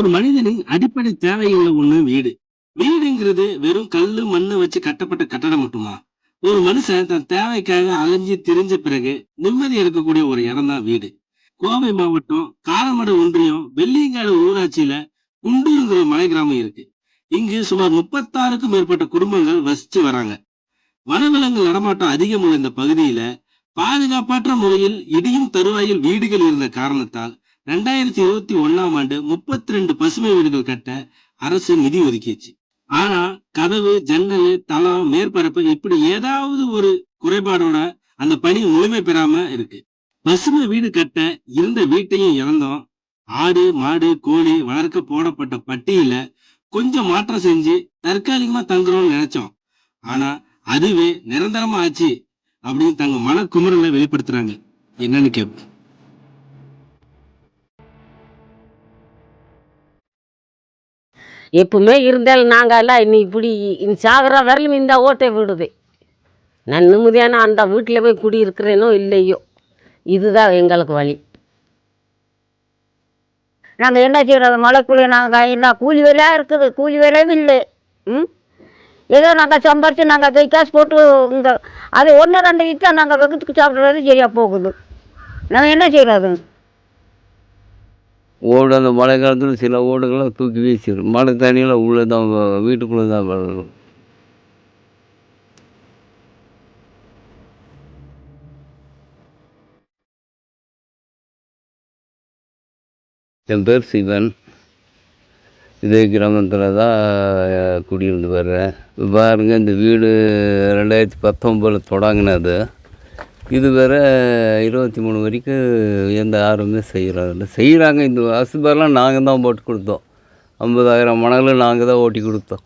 ஒரு மனிதனின் அடிப்படை தேவைகள்ல ஒண்ணு வீடு. வீடுங்கிறது வெறும் கல்லு மண்ணு வச்சு கட்டப்பட்ட கட்டடம் மட்டுமா? ஒரு மனுஷன் தன் தேவைக்காக அலைஞ்சு திரிஞ்ச பிறகு நிம்மதி இருக்கக்கூடிய ஒரு இடம் தான் வீடு. கோவை மாவட்டம் காலமட ஒன்றியம் வெள்ளியங்காடு ஊராட்சியில குண்டூருங்கிற மலை கிராமம் இருக்கு. இங்கு சுமார் முப்பத்தாறுக்கும் மேற்பட்ட குடும்பங்கள் வசிச்சு வராங்க. வனவிலங்கு நடமாட்டம் அதிகம் உள்ள இந்த பகுதியில பாதுகாப்பற்ற முறையில் இடியும் தருவாயில் வீடுகள் இருந்த காரணத்தால் ரெண்டாயிரத்தி இருபத்தி ஒண்ணாம் ஆண்டு முப்பத்தி ரெண்டு பசுமை வீடுகள் கட்ட அரசு நிதி ஒதுக்கிச்சு ஆனா கதவு ஜன்னல் தளம் மேற்பரப்பு இப்படி ஏதாவது ஒரு குறைபாடோட அந்த பணி முழுமை பெறாம இருக்கு. பசுமை வீடு கட்ட இருந்த வீட்டையும் இழந்தோம். ஆடு மாடு கோழி வளர்க்க போடப்பட்ட பட்டியல கொஞ்சம் மாற்றம் செஞ்சு தற்காலிகமா தங்குறோம்னு நினைச்சோம். ஆனா அதுவே நிரந்தரமா ஆச்சு அப்படின்னு தங்க மன குமுறலை வெளிப்படுத்துறாங்க. என்னன்னு கேட்போம் எப்பவுமே இருந்தாலும் நாங்கள் எல்லாம் இன்னி இப்படி இனி சாகிற வரலும் இந்த ஓட்டை விடுது. நான் நிம்மதியான அந்த வீட்டில் போய் குடியிருக்கிறேனோ இல்லையோ? இதுதான் எங்களுக்கு வழி. நாங்கள் என்ன செய்கிறது மழைக்குள்ளே நாங்கள் என்ன கூலி வேலையாக இருக்குது? கூலி வேலையும் இல்லை. ம்? ஏதோ நாங்கள் சம்பாரித்து நாங்கள் கை காசு போட்டு இந்த அது ஒன்று ரெண்டு விற்றா நாங்கள் வெகுத்துக்கு சாப்பிட்றது சரியாக போகுது. நாங்கள் என்ன செய்கிறது ஓடு அந்த மழை காலத்தில் சில ஓடுகள்லாம் தூக்கி வீசிடும் மழை தண்ணியெல்லாம் உள்ளே தான் வீட்டுக்குள்ளே தான் வரும் என் பேர் சிவன். இதே கிராமத்தில் தான் குடியிருந்து வர்றேன். பாருங்கள் பாருங்க இந்த வீடு ரெண்டாயிரத்தி பத்தொம்பதில் தொடங்கினது. இது வேற இருபத்தி மூணு வரைக்கும் எந்த யாருமே செய்கிறாங்க செய்கிறாங்க இந்த அசுபெல்லாம் நாங்கள் தான் போட்டு கொடுத்தோம். ஐம்பதாயிரம் மணல் நாங்கள் தான் ஓட்டி கொடுத்தோம்.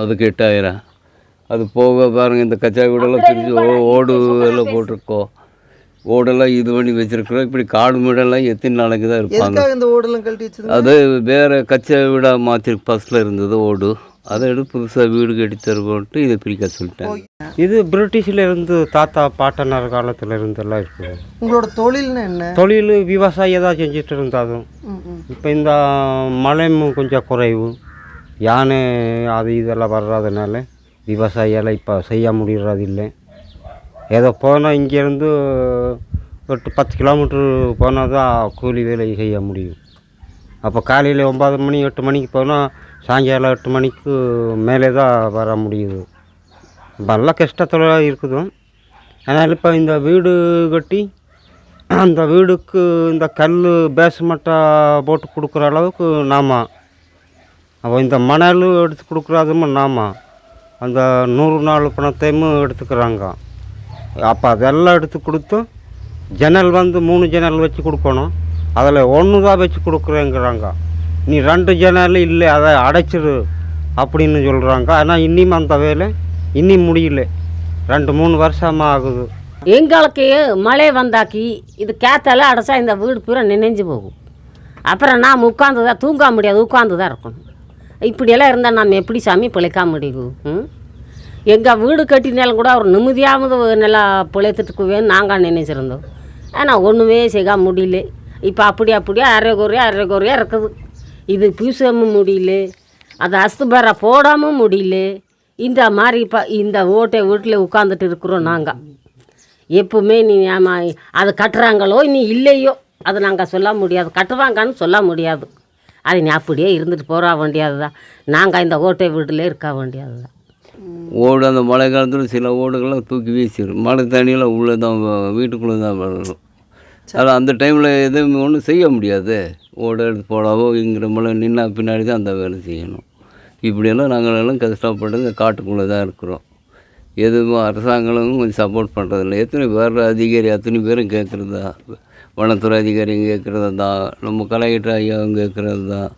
அதுக்கு எட்டாயிரம். அது போக பாருங்கள் இந்த கச்சா வீடெல்லாம் பிரித்து ஓ ஓடு எல்லாம் போட்டிருக்கோம். ஓடெல்லாம் இது பண்ணி வச்சுருக்குறோம். இப்படி காடு வீடெல்லாம் எத்தனை நாளைக்கு தான் இருப்பாங்க. அது வேறு கச்சா வீடாக மாற்றி ஃபஸ்ட்டில் இருந்தது ஓடு. அதை எடுத்து புதுசாக வீடு கட்டி தருவோன்ட்டு இதை பிரிக்க சொல்லிட்டேன் இது பிரிட்டிஷ்ல இருந்து தாத்தா பாட்டனார் காலத்துல இருந்தெல்லாம் இருக்குது உங்களோட தொழில்னா என்ன? தொழில் விவசாயம் தான் செஞ்சுட்டு இருந்தாலும். இப்போ இந்த மழையும் கொஞ்சம் குறைவு. யானை அது இதெல்லாம் வர்றதுனால விவசாயியெல்லாம் இப்போ செய்ய முடியறதில்லை ஏதோ போனால் இங்கேருந்து எட்டு பத்து கிலோமீட்ரு போனால் தான் கூலி வேலை செய்ய முடியும். அப்போ காலையில் ஒம்பது மணி எட்டு மணிக்கு போனால் சாயங்காலம் எட்டு மணிக்கு மேலே தான் வர முடியுது. நல்ல கஷ்டத்தில் இருக்குது. அதனால் இப்போ இந்த வீடு கட்டி அந்த வீடுக்கு இந்த கல் பேஸ்மெண்ட்டை போட்டு கொடுக்குற அளவுக்கு நாம. அப்போ இந்த மணல் எடுத்து கொடுக்குறதும் நாம. அந்த நூறு நாள் பணத்தையும் எடுத்துக்கிறாங்க. அப்போ அதெல்லாம் எடுத்து கொடுத்து ஜன்னல் வந்து மூணு ஜன்னல் வச்சு கொடுக்கணும். அதில் ஒன்று தான் வச்சு கொடுக்குறேங்கிறாங்க. நீ ரெண்டு ஜன்னல் இல்லை அதை அடைச்சிரு அப்படின்னு சொல்கிறாங்க ஆனால் இன்னியும் அந்த வேலை இன்னும் முடியல. ரெண்டு மூணு வருஷமாக ஆகுது. எங்களுக்கு மழை வந்தாக்கி இது கேத்தால அடைச்சா இந்த வீடு பூரா நினைஞ்சு போகும். அப்புறம் நாம் உட்காந்து தான் தூங்க முடியாது உட்காந்து தான் இருக்கணும். இப்படியெல்லாம் இருந்தால் நம்ம எப்படி சாமி பிழைக்க முடியும்? ம்? எங்கள் வீடு கட்டினாலும் கூட ஒரு நிம்மதியாவது நல்லா பிழைத்துட்டுக்குவேன்னு நாங்கள் நினைச்சிருந்தோம். ஆனால் ஒன்றுமே செய்ய முடியல. இப்போ அப்படி அப்படியே அரை குறையா அரை குறையா இருக்குது. இது பூசவும் முடியல அது அஸ்துபாரா போடாமல் முடியல. இந்த மாதிரி இப்போ இந்த ஓட்டை வீட்டில் உட்காந்துட்டு இருக்கிறோம் நாங்கள் எப்பவுமே நீ ஆமா அது கட்டுறாங்களோ இனி இல்லையோ அது நாங்கள் சொல்ல முடியாது. கட்டுவாங்கன்னு சொல்ல முடியாது. அது நீ அப்படியே இருந்துட்டு போக வேண்டியது தான் நாங்கள் இந்த ஓட்டை வீட்டில் இருக்க வேண்டியது தான் ஓடு அந்த மழை காலத்தில் சில ஓடுகள்லாம் தூக்கி வீசிடும் மழை தண்ணியில் உள்ளே தான் வீட்டுக்குள்ளே தான் வளரும் அது அந்த டைமில் எதுவும் ஒன்றும் செய்ய முடியாது. ஓடு எடுத்து போடாவோங்கிற மழை நின்னா பின்னாடி தான் அந்த வேலை செய்யணும். இப்படியெல்லாம் நாங்கள் எல்லாம் கஷ்டப்பட்டு இந்த காட்டுக்குள்ளே தான் இருக்கிறோம். எதுவும் அரசாங்கமும் கொஞ்சம் சப்போர்ட் பண்ணுறதில்ல எத்தனை பேர் அதிகாரி அத்தனை பேரும் கேட்குறதா? வனத்துறை அதிகாரியும் கேட்குறது? தான் நம்ம கலெக்டர் ஐயாவும் கேட்குறது தான்.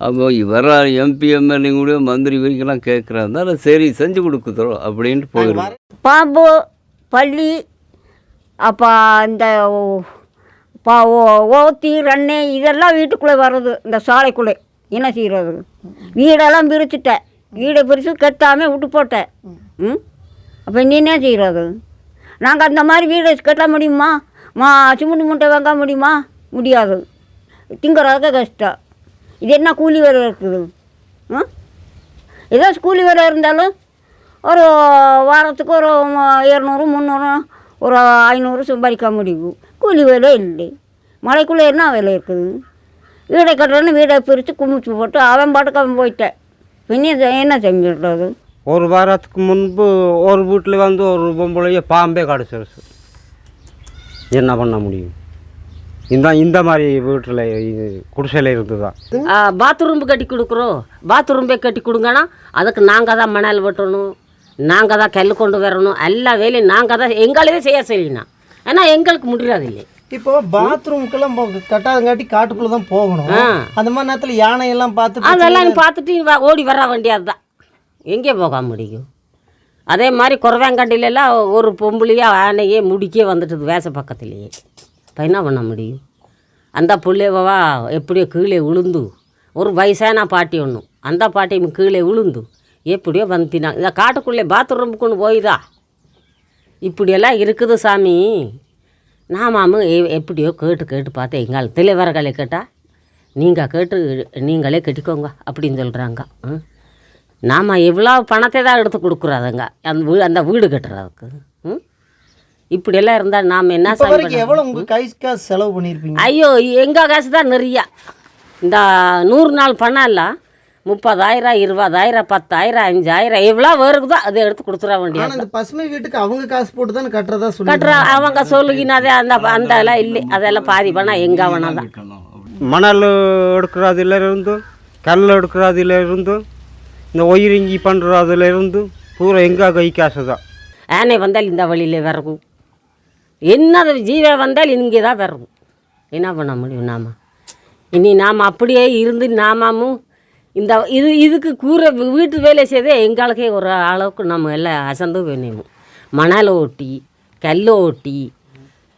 அப்போ வர எம்பி எம்எல்ஏ கூட மந்திரி வரைக்கும்லாம் கேட்குறதுனால சரி செஞ்சு கொடுக்குறோம் அப்படின்ட்டு போயிடும் பாம்பு பள்ளி அப்போ இந்த ஓ- பா ஓ- ஓத்தி ரண்ணு இதெல்லாம் வீட்டுக்குள்ளே வர்றது இந்த சாலைக்குள்ளே. என்ன செய்கிறது? வீடெல்லாம் பிரிச்சுட்டேன் வீடை பிரித்து கட்டாமல் விட்டு போட்டேன் ம்? அப்போ நீ என்ன செய்கிறது? நாங்கள் அந்த மாதிரி வீடை கட்ட முடியுமா? மா சிமெண்ட் மூட்டை வாங்க முடியுமா? முடியாது. திங்கிறதுக்கு கஷ்டம். இது என்ன கூலி வேலை இருக்குது? ம் ஏதோ கூலி வேலை இருந்தாலும் ஒரு வாரத்துக்கு ஒரு இரநூறு முந்நூறு ஒரு ஐநூறு சம்பாதிக்க முடியும். கூலி வேலை இல்லை. மலைக்குள்ளே என்ன வேலை இருக்குது? வீடை கட்டுறேன்னு வீடை பிரித்து குமிச்சு போட்டு அவன் பாட்டுக்கு அவன் போயிட்டேன். பின்ன என்ன செஞ்சிடுறது ஒரு வாரத்துக்கு முன்பு ஒரு வீட்டில் வந்து ஒரு பொம்பளைய பாம்பே கடிச்சிருச்சு என்ன பண்ண முடியும்? இந்த இந்த மாதிரி வீட்டில் இது குடிசையில் இருந்துதான் பாத்ரூம் கட்டி கொடுக்குறோம். பாத்ரூம்பே கட்டி கொடுங்கன்னா அதுக்கு நாங்கள் தான் மணல் வெட்டணும். நாங்கள் தான் கல் கொண்டு வரணும். எல்லா வேலையும் நாங்கள் தான் எங்களே செய்ய செய்யணும். ஏன்னா எங்களுக்கு முடியாது இல்லை. இப்போ பாத்ரூமுக்கெல்லாம் கட்டாதங்காட்டி காட்டுக்குள்ள தான் போகணும். அந்த மாதிரி நேரத்துல யானையெல்லாம் பார்த்து அதெல்லாம் நீ பார்த்துட்டு ஓடி வர வேண்டியது தான் எங்கே போக முடியும்? அதே மாதிரி குறவேங்கண்டிலெல்லாம் ஒரு பொம்பளையா ஆனையே முடிக்கே வந்துட்டுது வேச பக்கத்துலேயே. இப்போ என்ன பண்ண முடியும்? அந்த புள்ளைவா எப்படியோ கீழே விழுந்து ஒரு வயசான பாட்டி ஒன்று அந்த பாட்டியும் கீழே விழுந்து எப்படியோ வந்துட்டினா இந்த காட்டுக்குள்ளே பாத்ரூமுக்குன்னு போயுதா இப்படியெல்லாம் இருக்குது சாமி. நாமாமும் எ- எப்படியோ கேட்டு கேட்டு பார்த்தேன் எங்கள் தலைவர்களை கேட்டால் நீங்கள் கேட்டு நீங்களே கட்டிக்கோங்க அப்படின்னு சொல்கிறாங்க நாம் எவ்வளோ பணத்தை தான் எடுத்து கொடுக்குறாதுங்க. அந்த வீ அந்த வீடு கட்டுறதுக்கு. ம்? இப்படியெல்லாம் இருந்தால் நாம் என்ன இப்போ சாமி வரைக்கும் பண்ண எவ்வளவு உங்க கை காசு செலவு பண்ணியிருப்பீங்க? ஐயோ எங்கள் காசு தான் நிறையா. இந்த நூறு நாள் பணம் எல்லாம் முப்பதாயிரம் இருபதாயிரம் பத்தாயிரம் அஞ்சாயிரம் எவ்வளோ வருகுதோ அதை எடுத்து கொடுத்துட ஆனா வேண்டியது இந்த பசுமை வீட்டுக்கு அவங்க காசு போட்டு தானே கட்டுறதா சொல்லி கட்டுற அவங்க சொல்லுகினதே அந்த அந்த எல்லாம் இல்லை அதெல்லாம் பாதி பணம் எங்கே வேணால் தான். மணல் எடுக்கிறதுல இருந்து கல் எடுக்கிறதுல இருந்து இந்த ஒயிரிங்கி பண்ணுறதுல இருந்து பூரா எங்கள் கை காசு தான். ஆனை வந்தால் இந்த வழியில் வரகும். என்னது ஜீவன் வந்தால் இங்கே தான் வரகும். என்ன பண்ண முடியும் நாம்? இனி நாம் அப்படியே இருந்து நாமும் இந்த இது இதுக்கு கூரை வீட்டு வேலை செய்தே எங்களுக்கே ஒரு அளவுக்கு நம்ம எல்லாம் அசந்து வேணும் மணல் ஓட்டி கல் ஓட்டி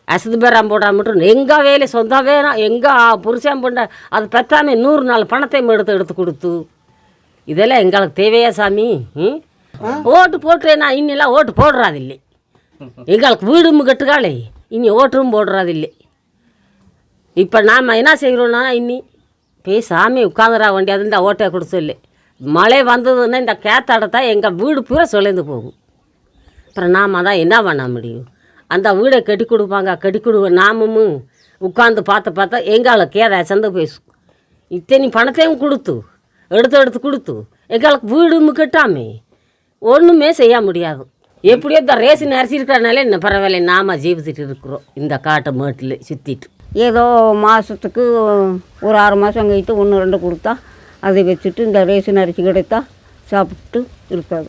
அசது பேரம் போட மட்டும் எங்கள் வேலை சொந்த வேணும் எங்கள் புருஷன் பண்ண அது பத்தாமே நூறு நாள் பணத்தையும் எடுத்து எடுத்து கொடுத்து. இதெல்லாம் எங்களுக்கு தேவையா சாமி? ஓட்டு போட்டுறேனா இன்னெல்லாம் ஓட்டு போடுறாதில்லை. எங்களுக்கு வீடும் கட்டுக்காளே இனி ஓட்டும் போடுறாதில்லை. இப்போ நாம் என்ன செய்கிறோன்னா இன்னி பேசாமி உட்காந்துடா வண்டியாது இந்த ஓட்டை கொடுத்து சொல்லி. மழை வந்ததுன்னா இந்த கேத்தாடத்தான் எங்கள் வீடு பூரா சொல்லேந்து போகும். அப்புறம் நாம் தான் என்ன பண்ண முடியும்? அந்த வீடை கட்டி கொடுப்பாங்க கட்டி கொடுவ நாமும் உட்காந்து பார்த்து பார்த்தா எங்களை கேதா சந்த பேசும் இத்தனை பணத்தையும் கொடுத்து எடுத்து எடுத்து கொடுத்து எங்களுக்கு வீடும் கட்டாமே. ஒன்றுமே செய்ய முடியாது. எப்படியோ இந்த ரேஷன் அரிசி இருக்கிறனால இன்னும் பரவாயில்ல நாம ஜீவித்துட்டு இருக்கிறோம். இந்த காட்டு மேட்டில் சுற்றிட்டு ஏதோ மாதத்துக்கு ஒரு ஆறு மாதம் கழித்து ஒன்று ரெண்டு கொடுத்தா அதை வச்சுட்டு இந்த ரேஷன் அரிசி கிடைத்தா சாப்பிட்டு இருக்காது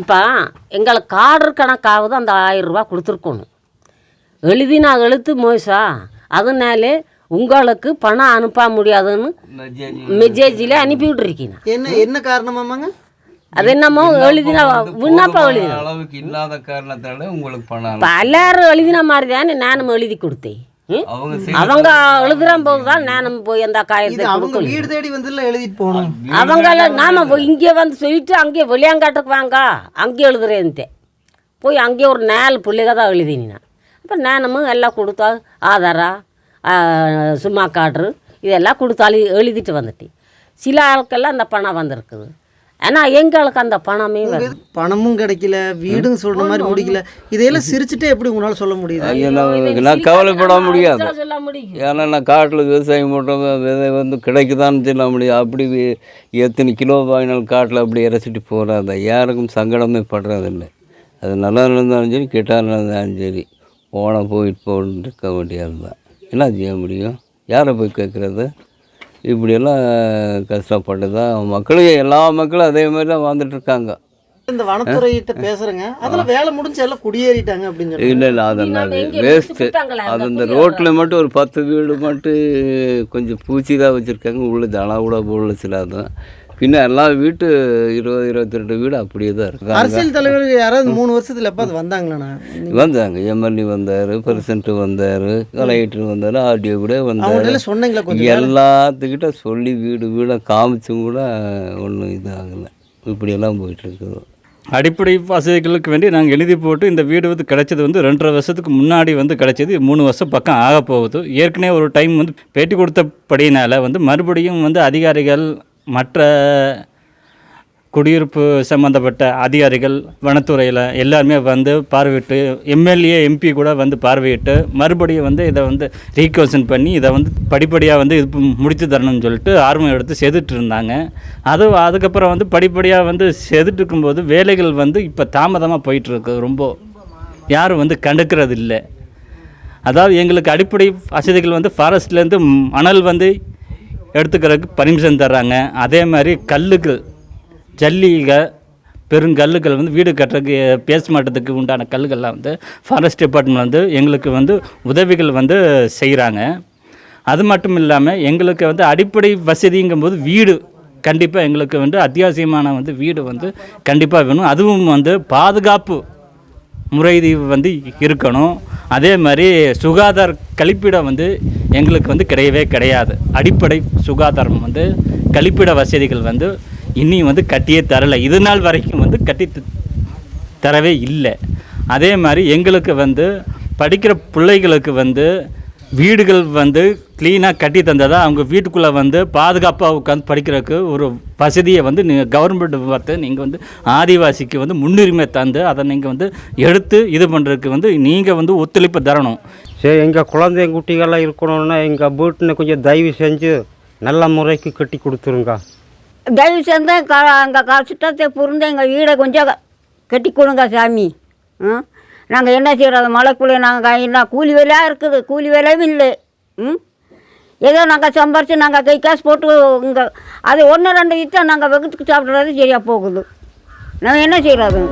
இப்போ எங்களுக்கு கார்டு கணக்காவது அந்த ஆயிரம் ரூபாய் கொடுத்துருக்கணும். எழுதினா எழுத்து மோசா அதனால உங்களுக்கு பணம் அனுப்ப முடியாதுன்னு மெசேஜில் அனுப்பி விட்டுருக்கீங்க. என்ன என்ன காரணமாமாங்க? அது என்னமோ எழுதினா விண்ணப்பம் எழுதினா. அளவுக்கு இல்லாத காரணத்தால உங்களுக்கு பணம் இப்போ எல்லாரும் எழுதின மாதிரி தானே நானும் எழுதி கொடுத்தேன்? அவங்க அவங்க எழுதுற போது தான் நானும் போய் அந்த இது காயத்தை அவங்க வீடு தேடி வந்துல எழுதிட்டு போகணும். அவங்கள நாம இங்கே வந்து சொல்லிட்டு அங்கே வெளியாங்காட்டுக்கு வாங்க. அங்கே எழுதுறேன்ட்டு. போய் அங்கே ஒரு நாலு பிள்ளைக தான் எழுதினா அப்போ நானும் எல்லாம் கொடுத்தா ஆதாரா சும்மா கார்டு இதெல்லாம் கொடுத்து அழி எழுதிட்டு வந்துட்டேன். சில ஆட்கள்லாம் அந்த பணம் வந்திருக்குது. ஆனால் எங்களுக்கு அந்த பணமே பணமும் கிடைக்கல வீடும் சொல்ற மாதிரி முடிக்கல. இதையெல்லாம் சிரிச்சுட்டே எப்படி உங்களால சொல்ல முடியுது? நான் கவலைப்பட முடியாது. ஏன்னா நான் காட்டில் விவசாயம் பண்ணுறவங்க விதை வந்து கிடைக்குதான்னு சொல்ல முடியாது அப்படி வி- எத்தனை கிலோ வாங்கினாலும் காட்டில் அப்படி இறச்சிட்டு போகிறாத யாருக்கும் சங்கடமே படுறதில்லை. அது நல்லா இருந்தாலும் சரி கெட்டா இருந்தாலும் சரி போனால் போயிட்டு போகணுன்னு இருக்க வேண்டியது தான் என்ன செய்ய முடியும்? யாரை போய் கேட்குறது? இப்படியெல்லாம் கஷ்டப்பட்டு தான் மக்களும் எல்லா மக்களும் அதே மாதிரி தான் வாழ்ந்துட்டு இருக்காங்க இந்த வனத்துறையிட்ட பேசுறேங்க. அதெல்லாம் வேலை முடிஞ்சு எல்லாம் குடியேறிட்டாங்க அப்படின்னு இல்லை இல்லை அதெல்லாம் கொடுத்தாங்களா அது அந்த ரோட்டில் மட்டும் ஒரு பத்து வீடு மட்டும் கொஞ்சம் பூச்சி தான் வச்சுருக்காங்க. உள்ள ஜனா கூட போடல சில தான் பின்ன எல்லா வீட்டு இருபது இருபத்தி ரெண்டு வீடு அப்படியே தான் இருக்காங்க அரசியல் தலைவர்கள் யாராவது மூணு வருஷத்துல எப்ப அது வந்தாங்களாண்ணா? வந்தாங்க. எம்எல்ஏ வந்தார் பிரசிடண்ட் வந்தார் கலெக்டர் வந்தார் ஆர்டிஓ கூட வந்தார். சொன்னீங்களா கொஞ்சம் எல்லாத்துக்கிட்ட சொல்லி வீடு வீடாக காமிச்சும் கூட ஒன்றும் இதாகலை. இப்படியெல்லாம் போயிட்டுருக்குது. அடிப்படை வசதிகளுக்கு வேண்டி நாங்கள் எழுதி போட்டு இந்த வீடு வந்து கிடைச்சது வந்து ரெண்டரை வருஷத்துக்கு முன்னாடி வந்து கிடைச்சது. மூணு வருஷம் பக்கம் ஆக போகுது. ஏற்கனவே ஒரு டைம் வந்து பேட்டி கொடுத்தபடினால வந்து மறுபடியும் வந்து அதிகாரிகள் மற்ற குடியிருப்பு சம்மந்தப்பட்ட அதிகாரிகள் வனத்துறையில் எல்லாருமே வந்து பார்வையிட்டு எம்எல்ஏ எம்பி கூட வந்து பார்வையிட்டு மறுபடியும் வந்து இதை வந்து ரீகன்சன் பண்ணி இதை வந்து படிப்படியாக வந்து இது முடித்து தரணும்னு சொல்லிட்டு ஆர்வம் எடுத்து செதுட்டு இருந்தாங்க. அது அதுக்கப்புறம் வந்து படிப்படியாக வந்து செதுட்டு இருக்கும்போது வேலைகள் வந்து இப்போ தாமதமாக போயிட்டுருக்கு. ரொம்ப யாரும் வந்து கண்டுக்கிறது இல்லை அதாவது எங்களுக்கு அடிப்படை வசதிகள் வந்து ஃபாரஸ்ட்லேருந்து மணல் வந்து எடுத்துக்கிறதுக்கு பர்மிஷன் தர்றாங்க. அதே மாதிரி கல்லுகள் ஜல்லிகள் பெருங்கல்லுகள் வந்து வீடு கட்டுறதுக்கு பேஸ்மட்டத்துக்கு உண்டான கல்லுகள்லாம் வந்து ஃபாரஸ்ட் டிபார்ட்மெண்ட் வந்து எங்களுக்கு வந்து உதவிகள் வந்து செய்கிறாங்க அது மட்டும் இல்லாமல் எங்களுக்கு வந்து அடிப்படை வசதிங்கும்போது வீடு கண்டிப்பாக எங்களுக்கு வந்து அத்தியாவசியமான வந்து வீடு வந்து கண்டிப்பாக வேணும். அதுவும் வந்து பாதுகாப்பு முறை வந்து இருக்கணும். அதே மாதிரி சுகாதார கழிப்பிடம் வந்து எங்களுக்கு வந்து கிடையவே கிடையாது. அடிப்படை சுகாதாரம் வந்து கழிப்பிட வசதிகள் வந்து இன்னும் வந்து கட்டியே தரலை. இது நாள் வரைக்கும் வந்து கட்டி தரவே இல்லை. அதே மாதிரி எங்களுக்கு வந்து படிக்கிற பிள்ளைகளுக்கு வந்து வீடுகள் வந்து க்ளீனாக கட்டி தந்ததாக அவங்க வீட்டுக்குள்ளே வந்து பாதுகாப்பாக உட்காந்து படிக்கிறதுக்கு ஒரு வசதியை வந்து நீங்கள் கவர்மெண்ட் பார்த்து நீங்கள் வந்து ஆதிவாசிக்கு வந்து முன்னுரிமை தந்து அதை நீங்கள் வந்து எடுத்து இது பண்ணுறதுக்கு வந்து நீங்கள் வந்து ஒத்துழைப்பு தரணும். சரி எங்கள் குழந்தைங்க குட்டிகள்லாம் இருக்கணும்னா எங்கள் வீட்டில் கொஞ்சம் தயவு செஞ்சு நல்ல முறைக்கு கட்டி கொடுத்துருங்க. தயவு செஞ்சு க அங்கே கஷ்டத்தை புரிந்து எங்கள் வீடை கொஞ்சம் கட்டி கொடுங்க சாமி. ம் நாங்கள் என்ன செய்கிறது மழைக்குள்ளே நாங்கள் என்ன கூலி வேலையாக இருக்குது? கூலி வேலையும் இல்லை. ம்? ஏதோ நாங்கள் சம்பாரித்து நாங்கள் கை காசு போட்டு இங்கே அது ஒன்று ரெண்டு விற்றா நாங்கள் வெகுத்துக்கு சாப்பிட்றது சரியாக போகுது. நாங்கள் என்ன செய்கிறது